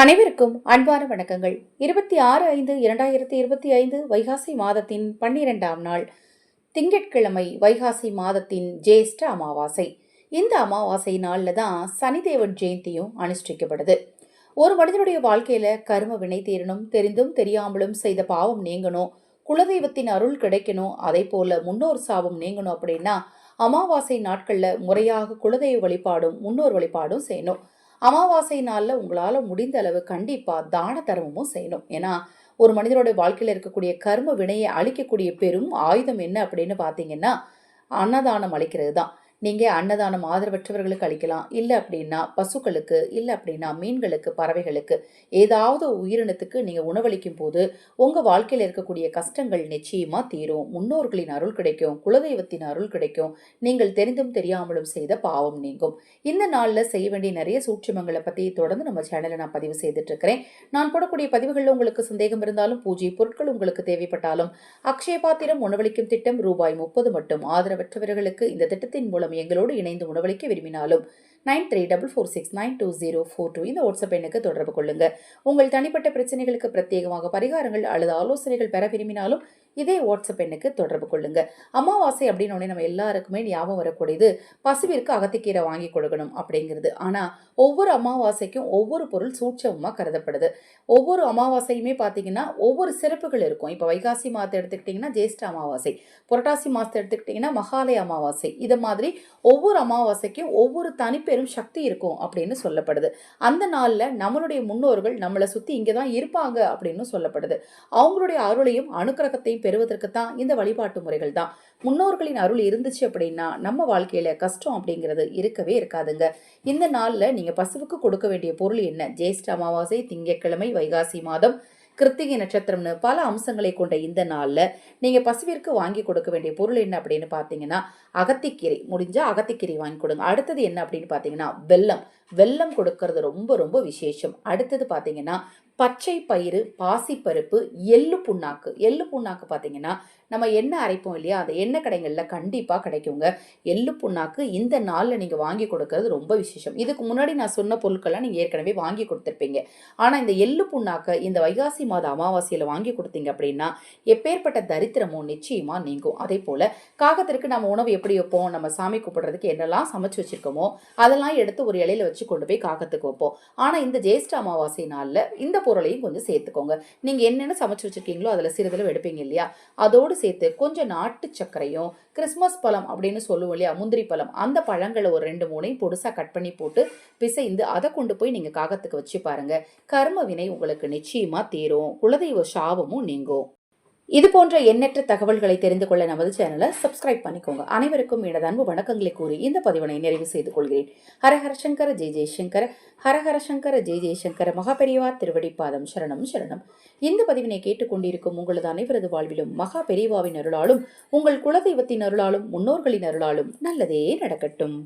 அனைவருக்கும் அன்பான வணக்கங்கள். இருபத்தி ஆறு ஐந்து இரண்டாயிரத்தி இருபத்தி ஐந்து வைகாசி மாதத்தின் பன்னிரெண்டாம் நாள். திங்கட்கிழமை வைகாசி மாதத்தின் ஜேஷ்ட அமாவாசை. இந்த அமாவாசை நாளில் தான் சனிதேவன் ஜெயந்தியும் அனுஷ்டிக்கப்படுது. ஒரு மனிதனுடைய வாழ்க்கையில் கரும வினை தீரணும் தெரிந்தும் தெரியாமலும் செய்த பாவம் நீங்கணும் குலதெய்வத்தின் அருள் கிடைக்கணும் அதே போல முன்னோர் சாபம் நீங்கணும் அப்படின்னா அமாவாசை நாட்களில் முறையாக குலதெய்வ வழிபாடும் முன்னோர் வழிபாடும் செய்யணும். அமாவாசை நாளில் உங்களால் முடிந்த அளவு கண்டிப்பாக தான தர்மமும் செய்யணும். ஏன்னா ஒரு மனிதனுடைய வாழ்க்கையில் இருக்கக்கூடிய கர்ம வினையை அழிக்கக்கூடிய பெரும் ஆயுதம் என்ன அப்படின்னு பார்த்தீங்கன்னா அன்னதானம் அளிக்கிறது தான் நீங்கள் அன்னதானம் ஆதரவற்றவர்களுக்கு அளிக்கலாம். இல்லை அப்படின்னா பசுக்களுக்கு இல்லை அப்படின்னா மீன்களுக்கு பறவைகளுக்கு ஏதாவது உயிரினத்துக்கு நீங்கள் உணவளிக்கும் போது உங்கள் வாழ்க்கையில் இருக்கக்கூடிய கஷ்டங்கள் நிச்சயமாக தீரும். முன்னோர்களின் அருள் கிடைக்கும். குலதெய்வத்தின் அருள் கிடைக்கும். நீங்கள் தெரிந்தும் தெரியாமலும் செய்த பாவம் நீங்கும். இந்த நாளில் செய்ய வேண்டிய நிறைய சூட்சமங்களை பற்றி தொடர்ந்து நம்ம சேனலில் நான் பதிவு செய்துட்ருக்கிறேன் நான் போடக்கூடிய பதிவுகளில் உங்களுக்கு சந்தேகம் இருந்தாலும் பூஜை பொருட்கள் உங்களுக்கு தேவைப்பட்டாலும் அக்ஷய பாத்திரம் உணவளிக்கும் திட்டம் ரூபாய் முப்பது மட்டும். ஆதரவற்றவர்களுக்கு இந்த திட்டத்தின் மூலம் எங்களோடு இணைந்து உணவளிக்க விரும்பினாலும் nine three double four six nine two zero four two இந்த வாட்ஸ்அப் எண்ணுக்கு தொடர்பு கொள்ளுங்க. உங்கள் தனிப்பட்ட பிரச்சனைகளுக்கு பிரத்யேகமாக பரிகாரங்கள் அல்லது ஆலோசனைகள் பெற விரும்பினாலும் இதே வாட்ஸ்அப் எண்ணுக்கு தொடர்பு கொள்ளுங்க. அமாவாசை அப்படின்னு நம்ம எல்லாருக்குமே ஞாபகம் வரக்கூடியது பசுவிற்கு அகத்திக்கீரை வாங்கி கொடுக்கணும் அப்படிங்கிறது. ஆனால் ஒவ்வொரு அமாவாசைக்கும் ஒவ்வொரு பொருள் சூட்சமாக கருதப்படுது. ஒவ்வொரு அமாவாசையுமே பார்த்தீங்கன்னா ஒவ்வொரு சிறப்புகள் இருக்கும். இப்போ வைகாசி மாதத்தை எடுத்துக்கிட்டிங்கன்னா ஜேஷ்ட அமாவாசை. புரட்டாசி மாதத்தை எடுத்துக்கிட்டிங்கன்னா மகாலய அமாவாசை. இது மாதிரி ஒவ்வொரு அமாவாசைக்கும் ஒவ்வொரு தனிப்பெரும் சக்தி இருக்கும் அப்படின்னு சொல்லப்படுது. அந்த நாளில் நம்மளுடைய முன்னோர்கள் நம்மளை சுற்றி இங்கே தான் இருப்பாங்க அப்படின்னு சொல்லப்படுது. அவங்களுடைய அருளையும் அனுக்கிரகத்தையும் பெறுவதற்கு தான் இந்த வழிபாட்டு முறைகள் தான். முன்னோர்களின் அருள் இருந்துச்சு அப்படின்னா நம்ம வாழ்க்கையில கஷ்டம் அப்படிங்கிறது இருக்கவே இருக்காதுங்க. இந்த நாளில் நீங்கள் பசுவுக்கு கொடுக்க வேண்டிய பொருள் என்ன? ஜேஷ்ட அமாவாசை திங்கட்கிழமை வைகாசி மாதம் கிருத்திகை நட்சத்திரம்னு பல அம்சங்களை கொண்ட இந்த நாளில் நீங்கள் பசுவிற்கு வாங்கி கொடுக்க வேண்டிய பொருள் என்ன அப்படின்னு பார்த்தீங்கன்னா அகத்திக்கீரை. முடிஞ்சால் அகத்திக்கீரை வாங்கி கொடுங்க. அடுத்தது என்ன அப்படின்னு பார்த்தீங்கன்னா வெல்லம். வெல்லம் கொடுக்கறது ரொம்ப ரொம்ப விசேஷம். அடுத்தது பார்த்தீங்கன்னா பச்சை பயிறு பாசிப்பருப்பு எள்ளு புண்ணாக்கு. எள்ளு புண்ணாக்கு பார்த்தீங்கன்னா நம்ம எண்ணெய் அரைப்போம் இல்லையா? அந்த எண்ணெய் கடைகளில் கண்டிப்பாக கிடைக்குங்க. எள்ளு புண்ணாக்கு இந்த நாளில் நீங்கள் வாங்கி கொடுக்கறது ரொம்ப விசேஷம். இதுக்கு முன்னாடி நான் சொன்ன பொருட்கள்லாம் நீங்கள் ஏற்கனவே வாங்கி கொடுத்துருப்பீங்க. ஆனால் இந்த எள்ளு புண்ணாக்கை இந்த வைகாசி மாத அமாவாசையில் வாங்கி கொடுத்தீங்க அப்படின்னா எப்பேற்பட்ட தரித்திரமும் நிச்சயமாக நீங்கும். அதே போல் காகத்திற்கு நம்ம உணவு எப்படி வைப்போம்? நம்ம சாமி கூப்பிடுறதுக்கு என்னெல்லாம் சமைச்சு வச்சுருக்கோமோ அதெல்லாம் எடுத்து ஒரு இலையில வச்சு கொண்டு போய் காகத்துக்கு வைப்போம். ஆனால் இந்த ஜேஷ்ட அமாவாசை நாளில் இந்த பொருளையும் கொஞ்சம் சேர்த்துக்கோங்க. நீங்கள் என்னென்ன சமைச்சு வச்சுருக்கீங்களோ அதில் சிறிதளவு எடுப்பீங்க இல்லையா? அதோடு சேர்த்து கொஞ்சம் நாட்டு சர்க்கரையும் கிறிஸ்மஸ் பழம் அப்படின்னு சொல்லுவோம் இல்லையா? முந்திரி பழம். அந்த பழங்களை ஒரு ரெண்டு மூணையும் பொடுசாக கட் பண்ணி போட்டு பிசைந்து அதை கொண்டு போய் நீங்கள் காகத்துக்கு வச்சு பாருங்க. கர்ம வினை உங்களுக்கு நிச்சயமாக தீரும். குலதெய்வ சாபமும் நீங்கும். இது போன்ற எண்ணற்ற தகவல்களை தெரிந்து கொள்ள நமது சேனலை சப்ஸ்கிரைப் பண்ணிக்கோங்க. அனைவருக்கும் எனது வணக்கங்களை கூறி இந்த பதிவினை நிறைவு செய்து கொள்கிறேன். ஹரஹர சங்கர ஜெய் ஜெய்சங்கர ஹரஹர சங்கர ஜெய் ஜெய்சங்கர மகாபெரிவா திருவடிப்பாதம். சரணம் சரணம். இந்த பதிவினை கேட்டுக்கொண்டிருக்கும் உங்களது அனைவரது வாழ்விலும் மகா பெரியவாவின் அருளாலும் உங்கள் குலதெய்வத்தின் அருளாலும் முன்னோர்களின் அருளாலும் நல்லதே நடக்கட்டும்.